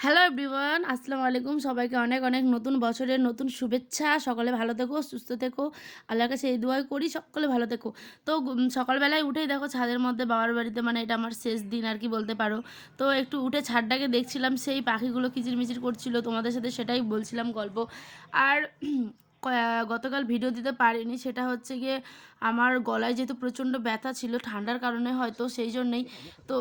Hello everyone আসসালামু আলাইকুম সবাইকে অনেক অনেক নতুন বছরের নতুন শুভেচ্ছা। সকলে ভালো থেকো, সুস্থ থেকো। আল্লাহর কাছে এই দোয়াই করি, সকলে ভালো থেকো। তো সকালবেলায় উঠেই দেখো ছাদের মধ্যে বাবার বাড়িতে মানে এটা আমার শেষ দিন আর কি বলতে পারো। তো, একটু উঠে ছাদটাকে দেখছিলাম, সেই পাখিগুলো কিচিরমিচির করছিল। তোমাদের সাথে সেটাই বলছিলাম গল্প। আর গতকাল ভিডিও দিতে পারিনি। সেটা হচ্ছে গিয়ে আমার গলায় যেহেতু প্রচণ্ড ব্যথা ছিল ঠান্ডার কারণে হয়তো সেই জন্যই। তো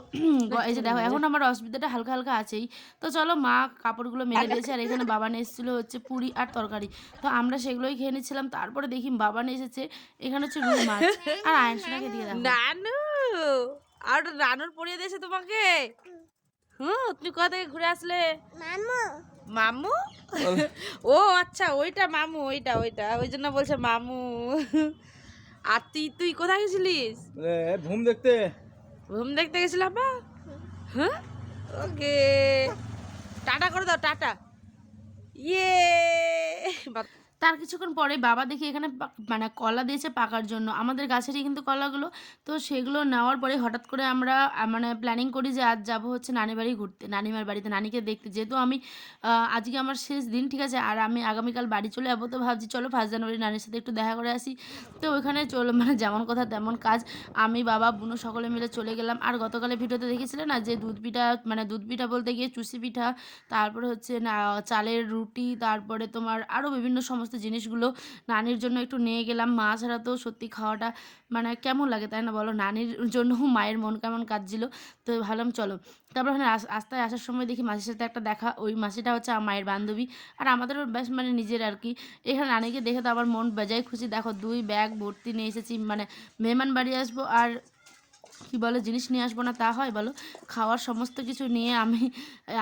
এই যে দেখো এখন আমার অসুবিধাটা হালকা হালকা আছেই। তো চলো মা কাপড়গুলো মেলে দিয়েছে আর এখানে বাবানে এসেছিল হচ্ছে পুরি আর তরকারি। তো আমরা সেগুলোই খেয়ে নিচ্ছিলাম। তারপরে দেখি বাবানে এসেছে এখানে হচ্ছে রুই মাছ। আর আয়নসোনাকে দিয়ে দেখো নানু আর রানুর পড়িয়ে দিয়েছে তোমাকে? হুম তুমি কোথা থেকে ঘুরে আসলে? মামু। ও আচ্ছা ওইটা মামু ওইটা ওইটা। ওই জন্য বলছে মামু। আর তুই তুই কোথায় গেছিলিস? ঘুম দেখতে। ঘুম দেখতে গেছিলাম বা হ্যাঁ? ওকে। টাটা করে দাও টাটা। ইয়ে! বা- তার কিছুক্ষণ পরে বাবা দেখি এখানে মানে কলা দিয়েছে পাকার জন্য। আমাদের গাছেরই কিন্তু কলাগুলো। তো সেগুলো নেওয়ার পরে হঠাৎ করে আমরা মানে প্ল্যানিং করি যে আজ যাব হচ্ছে নানি বাড়ি ঘুরতে। নানিমার বাড়িতে নানিকে দেখতে। যেহেতু আমি আজকে আমার শেষ দিন, ঠিক আছে? আর আমি আগামীকাল বাড়ি চলে যাব, তো ভাবছি চলো ফার্স্ট জানুয়ারি নানির সাথে একটু দেখা করে আসি। তো ওইখানে চলো মানে যেমন কথা তেমন কাজ। আমি, বাবা, বুনো সকলে মিলে চলে গেলাম। আর গতকালে ভিডিওতে দেখেছিলে না যে দুধ পিঠা মানে দুধ পিঠা বলতে গিয়ে চুষি পিঠা, তারপরে হচ্ছে চালের রুটি, তারপরে তোমার আরও বিভিন্ন সমস্ত জিনিসগুলো নানির জন্য একটু নিয়ে গেলাম। মা ছাড়া তো সত্যি খাওয়াটা মানে কেমন লাগে তাই না বলো? নানির জন্য মায়ের মন কেমন কাঁদছিল। তো ভাবলাম চলো। তারপর ওখানে আস্তায় আসার সময় দেখি মাসির সাথে একটা দেখা। ওই মাসিটা হচ্ছে আমার মায়ের বান্ধবী। আর আমাদেরও বেশ মানে নিজের আর কি। এখানে নানিকে দেখে তো আমার মন বেজায় খুশি। দেখো দুই ব্যাগ ভর্তি নিয়ে এসেছি। মানে মেহমান বাড়ি আসব আর কি বলো জিনিস নিয়ে আসব না তা হয় বলো। খাওয়ার সমস্ত কিছু নিয়ে আমি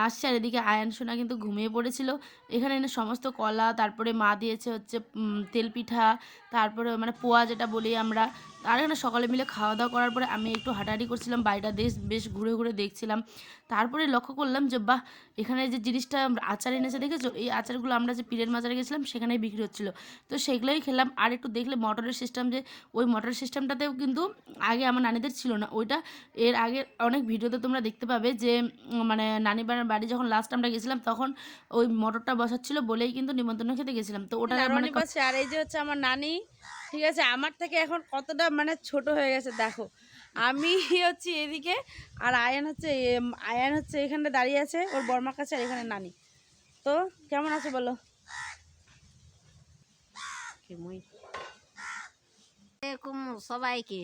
আসছি আর এদিকে আয়ান সোনা কিন্তু ঘুমিয়ে পড়েছিল। এখানে এনে সমস্ত কলা তারপরে মা দিয়েছে হচ্ছে উম, তেল পিঠা তারপরে মানে পোয়া যেটা বলি আমরা আর এখানে সকালে মিলে খাওয়া দাওয়া করার পরে আমি একটু হাঁটাহাঁটি করছিলাম বাড়িটা দেশ বেশ ঘুরে ঘুরে দেখছিলাম। তারপরে লক্ষ্য করলাম যে বাহ এখানে যে জিনিসটা আচার এনেছে দেখেছ? এই আচারগুলো আমরা যে পীরের মাজারে গেছিলাম সেখানেই বিক্রি হচ্ছিল। তো সেগুলোই খেলাম। আর একটু দেখলে মটরের সিস্টেম যে ওই মোটর সিস্টেমটাতেও কিন্তু আগে আমার নানিদের ছিল না। ওইটা এর আগে অনেক ভিডিওতে তোমরা দেখতে পাবে যে মানে নানি বাড়ির বাড়ি যখন লাস্ট আমরা গেছিলাম তখন ওই মোটরটা বসাচ্ছিল বলেই কিন্তু নিমন্ত্রণ খেতে গেছিলাম। তো ওটা মানে আর এই যে হচ্ছে আমার নানি ঠিক আছে আমার থেকে এখন কতটা মানে ছোট হয়ে গেছে দেখো। আমি হচ্ছে এদিকে আর আয়ান হচ্ছে আয়ান হচ্ছে এখানে দাঁড়িয়ে আছে ওর বর্মার কাছে আর এখানে নানি। তো কেমন আছে বলো? এরকম সবাইকে।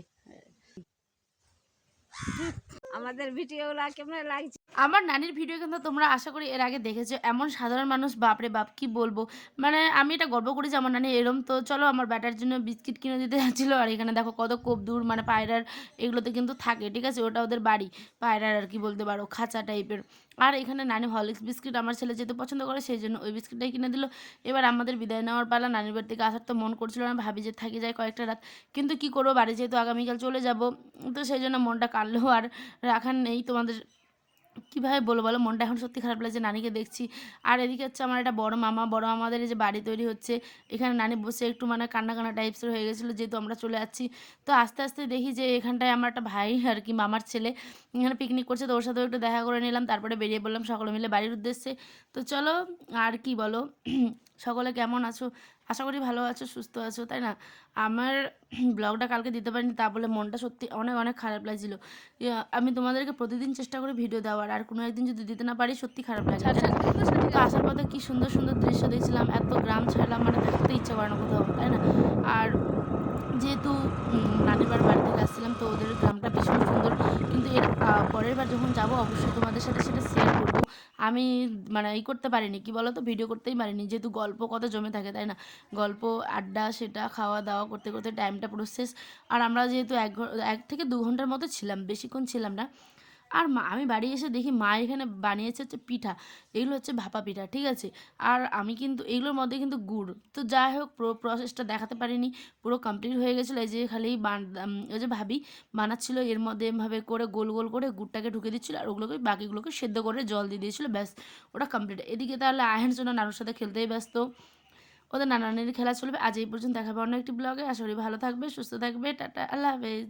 আমাদের ভিডিওগুলো কেমন লাগছে? আমার নানির ভিডিও কিন্তু তোমরা আশা করি এর আগে দেখেছ। এমন সাধারণ মানুষ, বাপরে বাপ, কি বলব? মানে আমি এটা গর্ব করি যে আমার নানি এরম। তো চলো আমার ব্যাটার জন্য বিস্কিট কিনে দিতে যাচ্ছিল। আর এখানে দেখো কত কোপ দূর মানে পায়রার এগুলোতে কিন্তু থাকে, ঠিক আছে? ওটা ওদের বাড়ি, পায়রার আর কি বলতে পারো, খাঁচা টাইপের। আর এখানে নানি হরলিক্স বিস্কিট আমার ছেলে যেতে পছন্দ করে, সেই জন্য ওই বিস্কিটটাই কিনে দিল। এবার আমাদের বিদায় নেওয়ার পালা, নানির বাড়ি থেকে আসার তো মন করছিল না, ভাবি যে থাকি যায় কয়েকটা রাত। কিন্তু কি করব, বাড়ি যেহেতু আগামীকাল চলে যাব, তো সেই জন্য মনটা কাটলেও আর রাখার নেই তোমাদের কীভাবে বলো বলো? মনটা এখন সত্যি খারাপ লাগছে, নানিকে দেখছি। আর এদিকে হচ্ছে আমার একটা বড় মামা, বড় মামাদের যে বাড়ি তৈরি হচ্ছে, এখানে নানি বসে একটু মানে কান্না কান্না টাইপসের হয়ে গেছিল, যেহেতু আমরা চলে যাচ্ছি। তো আস্তে আস্তে দেখি যে এখানটায় আমার একটা ভাই আর কি, মামার ছেলে, এখানে পিকনিক করছে। তো ওর সাথেও একটু দেখা করে নিলাম, তারপরে বেরিয়ে পড়লাম সকলে মিলে বাড়ির উদ্দেশ্যে। তো চলো, আর কি বলো? সকলে কেমন আছো? আশা করি ভালো আছো সুস্থ আছো তাই না? আমার ব্লগটা কালকে দিতে পারিনি তা বলে মনটা সত্যি অনেক অনেক খারাপ লাগছিল। আমি তোমাদেরকে প্রতিদিন চেষ্টা করি ভিডিও দেওয়ার আর কোনো একদিন যদি দিতে না পারি সত্যি খারাপ লাগে তো আসার পথে কি সুন্দর সুন্দর দৃশ্য দেখছিলাম এত গ্রাম ছাড়লাম মানে থাকতে ইচ্ছা করে না কোথাও তাই না? আর যেহেতু নানিবার বাড়ি থেকে আসছিলাম তো ওদের গ্রামটা ভীষণ সুন্দর। কিন্তু এর পরের বার যখন যাব অবশ্যই তোমাদের সাথে সেটা শেয়ার আমি মানে ই করতে পারিনি, কি বলো তো ভিডিও করতেই পারিনি। যেহেতু গল্প কত জমে থাকে, তাই না? গল্প, আড্ডা, সেটা, খাওয়া দাওয়া করতে করতে টাইমটা প্রসেস আর আমরা যেহেতু এক এক থেকে দু ঘণ্টার মতো ছিলাম, বেশিক্ষণ ছিলাম না। আর মা, আমি বাড়ি এসে দেখি মা এখানে বানিয়েছে হচ্ছে পিঠা। এগুলো হচ্ছে ভাপা পিঠা, ঠিক আছে? আর আমি কিন্তু, এগুলোর মধ্যে কিন্তু গুড়। তো যাই হোক, পুরো প্রসেসটা দেখাতে পারিনি, পুরো কমপ্লিট হয়ে গেছিল। এই যে খালি ওই যে ভাবি বানাচ্ছিলো, এর মধ্যে এভাবে করে গোল গোল করে গুড়টাকে ঢুকে দিচ্ছিল আর ওগুলোকে, বাকিগুলোকে সেদ্ধ করে জল দিয়ে দিয়েছিলো, ব্যাস, ওটা কমপ্লিট এদিকে তাহলে আয়ন জন্য নানুর সাথে খেলতেই ব্যস্ত। ওদের নানানির খেলা চলবে। আজ এই পর্যন্ত দেখাবে অন্য একটি ব্লগে আশা করি ভালো থাকবে, সুস্থ থাকবে। টাটা, আল্লাহ হাফেজ।